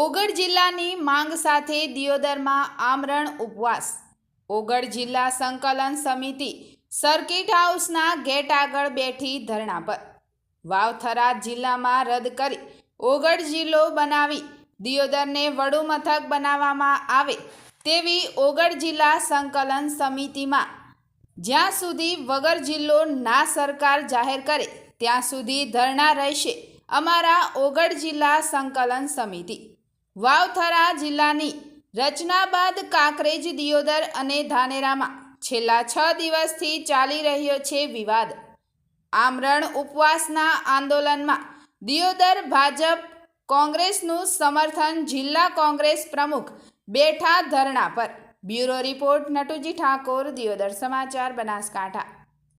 માંગ સાથે દિયોદરમાં આમરણ ઉપવાસ. ઓગળ જિલ્લા સંકલન સમિતિ સર્કિટ હાઉસના ગેટ આગળ બેઠી ધરણા પર. વાવથરા જિલ્લામાં રદ કરી ઓગળ જિલ્લો બનાવી દિયોદરને વડુ મથક બનાવવામાં આવે તેવી ઓગળ જિલ્લા સંકલન સમિતિમાં. જ્યાં સુધી વગર જિલ્લો ના સરકાર જાહેર કરે, ત્યાં સુધી ધરણા રહેશે અમારા ઓગળ જિલ્લા સંકલન સમિતિ. વાવથરા જિલ્લાની રચના બાદ કાંકરેજ દિયોદર અને ધાનેરામાં છેલ્લા છ દિવસથી ચાલી રહ્યો છે વિવાદ. આમરણ ઉપવાસના આંદોલનમાં દિયોદર ભાજપ કોંગ્રેસનું સમર્થન જિલ્લા કોંગ્રેસ પ્રમુખ બેઠા ધરણા પર. બ્યુરો રિપોર્ટ નટુજી ઠાકોર, દિયોદર સમાચાર, બનાસકાંઠા.